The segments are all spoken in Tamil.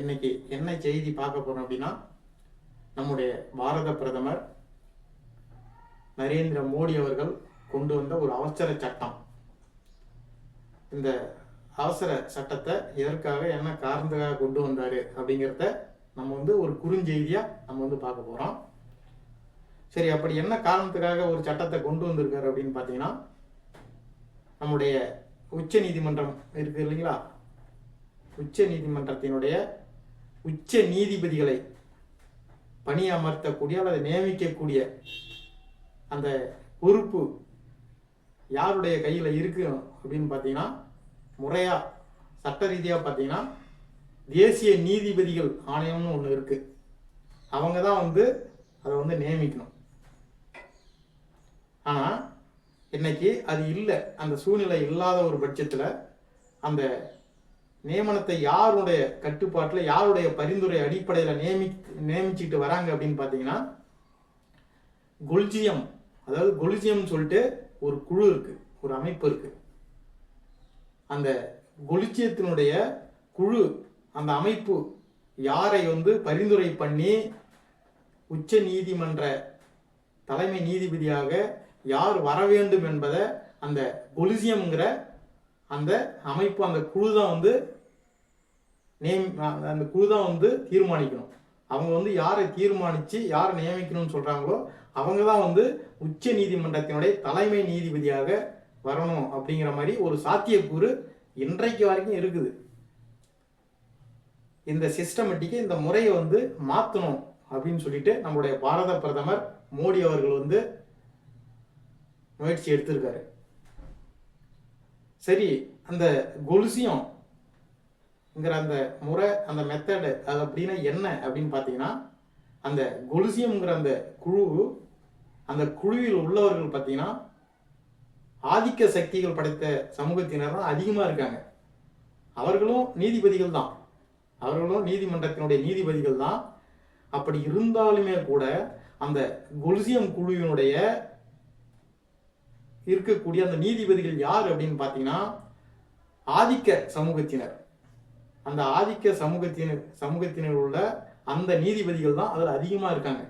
இன்னைக்கு என்ன செய்தி பார்க்க போறோம் அப்படின்னா நம்முடைய பாரத பிரதமர் நரேந்திர மோடி அவர்கள் கொண்டு வந்த ஒரு அவசர சட்டம். இந்த அவசர சட்டத்தை எதற்காக என்ன காரணத்துக்காக கொண்டு வந்தாரு அப்படிங்கிறத நம்ம வந்து ஒரு குறுஞ்செய்தியா நம்ம வந்து பார்க்க போறோம். சரி அப்படி என்ன காரணத்துக்காக ஒரு சட்டத்தை கொண்டு வந்திருக்காரு அப்படின்னு பார்த்தீங்கன்னா நம்முடைய உச்ச நீதிமன்றம் இருக்கு இல்லைங்களா? உச்ச நீதிமன்றத்தினுடைய உச்ச நீதிபதிகளை பணியமர்த்தக்கூடிய அல்லது நியமிக்கக்கூடிய அந்த பொறுப்பு யாருடைய கையில் இருக்கும் அப்படின்னு பார்த்தீங்கன்னா முறையாக சட்ட ரீதியாக பார்த்தீங்கன்னா தேசிய நீதிபதிகள் ஆணையம்னு ஒன்று இருக்குது அவங்க தான் வந்து அதை வந்து நியமிக்கணும். ஆனால் இன்னைக்கு அது இல்லை. அந்த சூழ்நிலை இல்லாத ஒரு பட்சத்தில் அந்த நியமனத்தை யாருடைய கட்டுப்பாட்டில் யாருடைய பரிந்துரை அடிப்படையில் நியமி நியமிச்சுட்டு வராங்க அப்படின்னு பார்த்தீங்கன்னா கொல்ஜியம். அதாவது கொலிஜியம் சொல்லிட்டு ஒரு குழு இருக்கு ஒரு அமைப்பு இருக்கு. அந்த கொலிஜியத்தினுடைய குழு அந்த அமைப்பு யாரை வந்து பரிந்துரை பண்ணி உச்ச நீதிமன்ற தலைமை நீதிபதியாக யார் வர வேண்டும் என்பதை அந்த கொலிசியம்ங்கிற அந்த அமைப்பு அந்த குழு தான் வந்து நேம் அந்த குழு தான் வந்து தீர்மானிக்கணும். அவங்க வந்து யாரை தீர்மானித்து யாரை நியமிக்கணும்னு சொல்கிறாங்களோ அவங்க தான் வந்து உச்ச நீதிமன்றத்தினுடைய தலைமை நீதிபதியாக வரணும் அப்படிங்கிற மாதிரி ஒரு சாத்தியக்கூறு இன்றைக்கு வரைக்கும் இருக்குது. இந்த சிஸ்டமேட்டிக்கை இந்த முறையை வந்து மாற்றணும் அப்படின்னு சொல்லிட்டு நம்மளுடைய பாரத பிரதமர் மோடி அவர்கள் வந்து முயற்சி எடுத்திருக்காரு. சரி அந்த ங்கிற அந்த முறை அந்த மெத்தடு அது அப்படின்னா என்ன அப்படின்னு பார்த்தீங்கன்னா அந்த கொலுசியம்ங்கிற அந்த குழு அந்த குழுவில் உள்ளவர்கள் பார்த்தீங்கன்னா ஆதிக்க சக்திகள் படைத்த சமூகத்தினர் தான் அதிகமாக இருக்காங்க. அவர்களும் நீதிபதிகள் தான். அவர்களும் நீதிமன்றத்தினுடைய நீதிபதிகள் தான். அப்படி இருந்தாலுமே கூட அந்த கொலுசியம் குழுவினுடைய இருக்கக்கூடிய அந்த நீதிபதிகள் யார் அப்படின்னு பார்த்தீங்கன்னா ஆதிக்க சமூகத்தினர். அந்த ஆதிக்க சமூகத்தினர் சமூகத்தினர் உள்ள அந்த நீதிபதிகள் தான் அதில் அதிகமாக இருக்காங்க.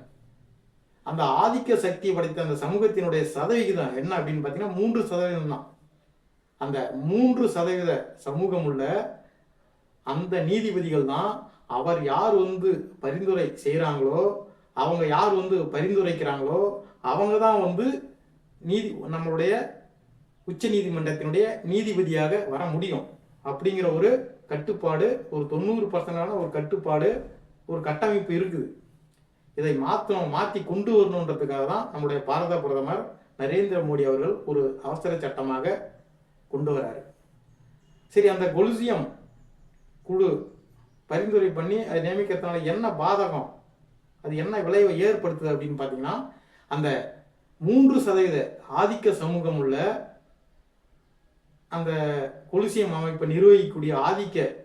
அந்த ஆதிக்க சக்தி படைத்த அந்த சமூகத்தினுடைய சதவிகிதம் என்ன அப்படின்னு பார்த்தீங்கன்னா மூன்று சதவீதம் தான். அந்த மூன்று சதவீத சமூகம் உள்ள அந்த நீதிபதிகள் தான் அவர் யார் வந்து பரிந்துரை செய்கிறாங்களோ அவங்க யார் வந்து பரிந்துரைக்கிறாங்களோ அவங்க தான் வந்து நீதி நம்மளுடைய உச்ச நீதிமன்றத்தினுடைய நீதிபதியாக வர முடியும் அப்படிங்கிற ஒரு கட்டுப்பாடு ஒரு தொண்ணூறு பர்சன்டான ஒரு கட்டுப்பாடு ஒரு கட்டமைப்பு இருக்குது. இதை மாற்றணும் மாற்றி கொண்டு வரணுன்றதுக்காக தான் நம்முடைய பாரத பிரதமர் நரேந்திர மோடி அவர்கள் ஒரு அவசர சட்டமாக கொண்டு வராரு. சரி அந்த கொலுசியம் குழு பரிந்துரை பண்ணி அதை நியமிக்கிறதுனால என்ன பாதகம் அது என்ன விளைவை ஏற்படுத்துது அப்படின்னு பார்த்தீங்கன்னா அந்த மூன்று சதவீத ஆதிக்க சமூகம் உள்ள அந்த கொலிசியம் அமைப்பை நிர்வகிக்கக்கூடிய ஆதிக்க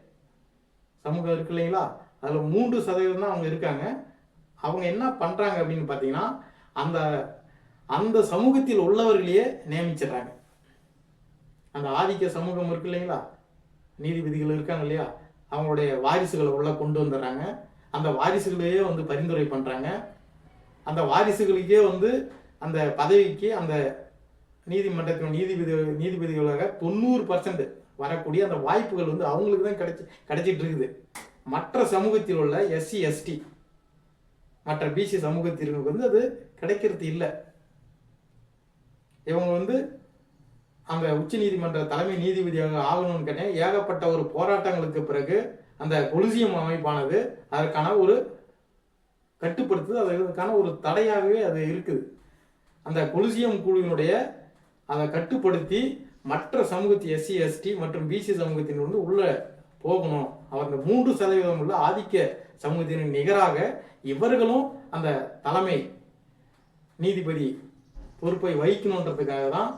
சமூகம் இருக்கு இல்லைங்களா? அதில் மூன்று சதவீதம் தான் அவங்க இருக்காங்க. அவங்க என்ன பண்ணுறாங்க அப்படின்னு பார்த்தீங்கன்னா அந்த அந்த சமூகத்தில் உள்ளவர்களையே நியமிச்சிடுறாங்க. அந்த ஆதிக்க சமூகம் இருக்கு இல்லைங்களா? நீதிபதிகள் இருக்காங்க இல்லையா? அவங்களுடைய வாரிசுகளை உள்ள கொண்டு வந்துடுறாங்க. அந்த வாரிசுகளையே வந்து பரிந்துரை பண்ணுறாங்க அந்த வாரிசுகளுக்கே வந்து அந்த பதவிக்கு அந்த நீதிமன்றத்தின் நீதிபதி நீதிபதிகளாக தொண்ணூறு பர்சன்ட் வரக்கூடிய அந்த வாய்ப்புகள் வந்து அவங்களுக்கு தான் கிடைச்சி கிடைச்சிட்டு இருக்குது. மற்ற சமூகத்தில் உள்ள எஸ்சி எஸ்டி மற்ற பிசி சமூகத்திற்கு வந்து அது கிடைக்கிறது இல்லை. இவங்க வந்து அந்த உச்ச நீதிமன்ற தலைமை நீதிபதியாக ஆகணும்னு கேட்டேன் ஏகப்பட்ட ஒரு போராட்டங்களுக்கு பிறகு அந்த கொலுசியம் அமைப்பானது அதற்கான ஒரு கட்டுப்படுத்துது அதற்கான ஒரு தடையாகவே அது இருக்குது. அந்த கொலுசியம் குழுவினுடைய அதை கட்டுப்படுத்தி மற்ற சமூகத்து எஸ்சி எஸ்டி மற்றும் பிசி சமூகத்தின் வந்து உள்ள போகணும். அவர் இந்த மூன்று சதவீதம் உள்ள ஆதிக்க சமூகத்தின் நிகராக இவர்களும் அந்த தலைமை நீதிபதி பொறுப்பை வகிக்கணுன்றதுக்காக தான்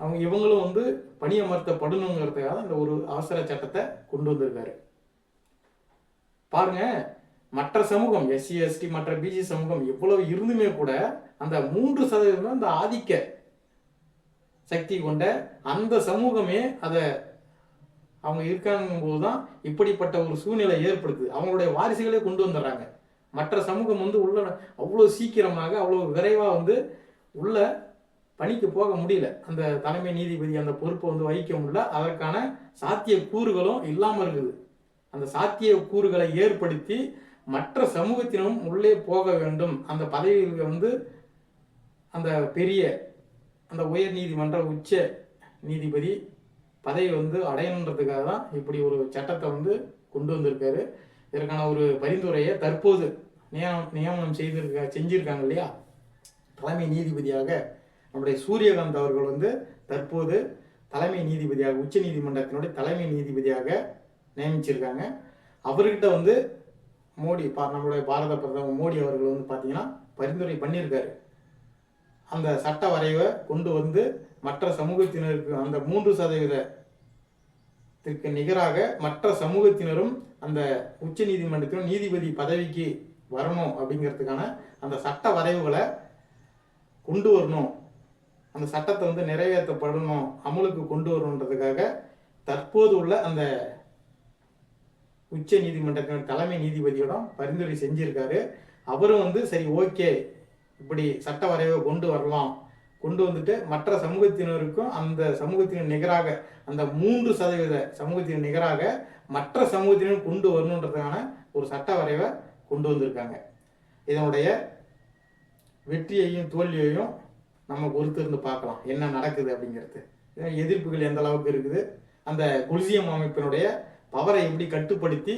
அவங்க இவங்களும் வந்து பணியமர்த்தப்படணுங்கிறதுக்காக இந்த ஒரு அவசர சட்டத்தை கொண்டு வந்திருக்காரு. பாருங்க மற்ற சமூகம் எஸ்சி எஸ்டி மற்ற பிசி சமூகம் எவ்வளவு இருந்துமே கூட அந்த மூன்று சதவீதம் அந்த ஆதிக்க சக்தி கொண்ட அந்த சமூகமே அதை அவங்க இருக்காங்க போது தான் இப்படிப்பட்ட ஒரு சூழ்நிலை ஏற்படுது. அவங்களுடைய வாரிசுகளே கொண்டு வந்துடுறாங்க. மற்ற சமூகம் வந்து உள்ள அவ்வளோ சீக்கிரமாக அவ்வளோ விரைவாக வந்து உள்ள பணிக்கு போக முடியல. அந்த தலைமை நீதிபதி அந்த பொறுப்பை வந்து வகிக்க முடியல. அதற்கான சாத்திய கூறுகளும் இல்லாமல் இருக்குது. அந்த சாத்திய கூறுகளை ஏற்படுத்தி மற்ற சமூகத்தினரும் உள்ளே போக வேண்டும். அந்த பதவியில் வந்து அந்த பெரிய அந்த உயர் நீதிமன்ற உச்ச நீதிபதி பதவி வந்து அடையணுன்றதுக்காக தான் இப்படி ஒரு சட்டத்தை வந்து கொண்டு வந்திருக்காரு. இதற்கான ஒரு பரிந்துரையை தற்போது நியமனம் நியமனம் செய்திருக்க செஞ்சிருக்காங்க இல்லையா? தலைமை நீதிபதியாக நம்முடைய சூரியகாந்த் அவர்கள் வந்து தற்போது தலைமை நீதிபதியாக உச்ச நீதிமன்றத்தினுடைய தலைமை நீதிபதியாக நியமிச்சிருக்காங்க. அவர்கிட்ட வந்து மோடி பா நம்மளுடைய பாரத பிரதமர் மோடி அவர்கள் வந்து பார்த்தீங்கன்னா பரிந்துரை பண்ணியிருக்காரு. அந்த சட்ட வரைவை கொண்டு வந்து மற்ற சமூகத்தினருக்கு அந்த மூன்று சதவீதத்திற்கு நிகராக மற்ற சமூகத்தினரும் அந்த உச்ச நீதிமன்றத்திலும் நீதிபதி பதவிக்கு வரணும் அப்படிங்கிறதுக்கான அந்த சட்ட வரைவுகளை கொண்டு வரணும். அந்த சட்டத்தை வந்து நிறைவேற்றப்படணும் அமலுக்கு கொண்டு வரணுன்றதுக்காக தற்போது உள்ள அந்த உச்ச நீதிமன்றத்தின் தலைமை நீதிபதியோட பரிந்துரை செஞ்சிருக்காரு. அவரும் வந்து சரி ஓகே இப்படி சட்ட வரைவை கொண்டு வரலாம். கொண்டு வந்துட்டு மற்ற சமூகத்தினருக்கும் அந்த சமூகத்தினர் நிகராக அந்த மூன்று சதவீத சமூகத்தின் நிகராக மற்ற சமூகத்தினரும் கொண்டு வரணுன்றதுக்கான ஒரு சட்ட வரைவை கொண்டு வந்திருக்காங்க. இதனுடைய வெற்றியையும் தோல்வியையும் நம்ம பொறுத்திருந்து பார்க்கலாம். என்ன நடக்குது அப்படிங்கிறது. எதிர்ப்புகள் எந்த அளவுக்கு இருக்குது? அந்த குல்சியம் அமைப்பினுடைய பவரை எப்படி கட்டுப்படுத்தி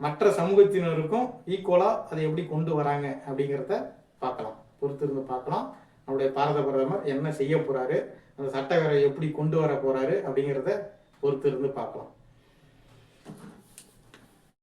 மற்ற சமூகத்தினருக்கும் ஈக்குவலாக அதை எப்படி கொண்டு வராங்க அப்படிங்கிறத பார்க்கலாம். பொறுத்து இருந்து பார்க்கலாம். நம்முடைய பாரத பிரதமர் என்ன செய்ய போறாரு அந்த சட்டவரை எப்படி கொண்டு வர போறாரு அப்படிங்கிறத பொறுத்து இருந்து பார்க்கலாம்.